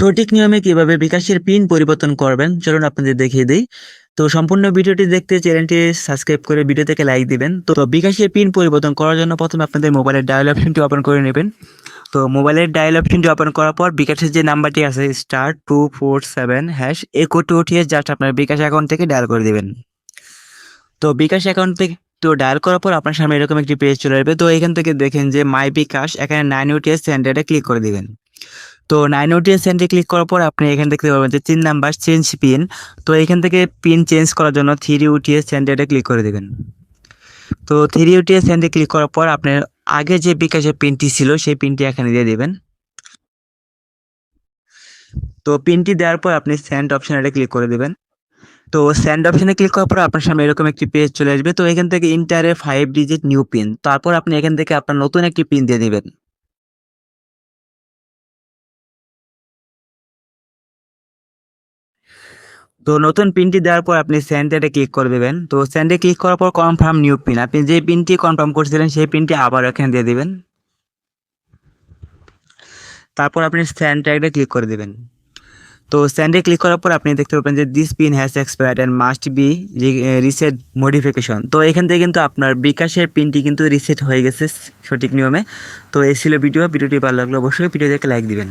সঠিক নিয়মে কীভাবে বিকাশের পিন পরিবর্তন করবেন, চলুন আপনাদের দেখিয়ে দিই। তো সম্পূর্ণ ভিডিওটি দেখতে, চ্যানেলটি সাবস্ক্রাইব করে ভিডিও থেকে লাইক দিবেন। তো বিকাশের পিন পরিবর্তন করার জন্য প্রথমে আপনাদের মোবাইলের ডায়াল অপশনটি ওপেন করে নেবেন। তো মোবাইলের ডায়াল অপশনটি ওপেন করার পর বিকাশের যে নাম্বারটি আছে star two four seven hash এ কোডটি উঠিয়ে জাস্ট আপনার বিকাশ অ্যাকাউন্ট থেকে ডায়াল করে দিবেন। তো বিকাশ অ্যাকাউন্ট থেকে তো ডায়াল করার পর আপনার সামনে এরকম একটি পেজ চলে আসবে। তো এখান থেকে দেখেন যে মাই বিকাশ, এখানে নাইন ওটিএস সেন্টারে ক্লিক করে দিবেন। তো নাইন ওটিএস সেন্টারে ক্লিক করার পর আপনি এখানে দেখতে পাবেন যে তিন নাম্বার চেঞ্জ পিন তো এখান থেকে পিন চেঞ্জ করার জন্য থ্রি ওটিএস সেন্টারে ক্লিক করে দেবেন। তো থ্রি ওটিএস সেন্টারে ক্লিক করার পর আপনার আগে যে বিকাশের পিনটি ছিল সেই পিনটি এখানে দিয়ে দেবেন। তো পিনটি দেওয়ার পর আপনি সেন্ড অপশানে ক্লিক করে দেবেন। তো সেন্ড অপশানে ক্লিক করার পর আপনার সামনে এরকম একটি পেজ চলে আসবে। তো এখান থেকে ইন্টারে ফাইভ ডিজিট নিউ পিন তারপর আপনি এখান থেকে আপনার নতুন একটি পিন দিয়ে দিবেন। তো নতুন পিনটি দেওয়ার পর আপনি সেন্ডে ক্লিক করে দেবেন। তো সেন্ডে ক্লিক করার পর কনফার্ম নিউ পিন আপনি যে পিনটি কনফার্ম করছিলেন, সেই পিনটি আবার এখানে দিয়ে দেবেন। তারপর আপনি সেন্ড ট্যাগটা ক্লিক করে দেবেন। তো স্যান্ডে ক্লিক করার পর আপনি দেখতে পাবেন যে this pin has expired and must be reset modification তো এখান থেকে কিন্তু আপনার বিকাশের পিনটি কিন্তু রিসেট হয়ে গেছে সঠিক নিয়মে। তো এই ছিল ভিডিও ভিডিওটি ভালো লাগল অবশ্যই ভিডিও দেখে লাইক দিবেন।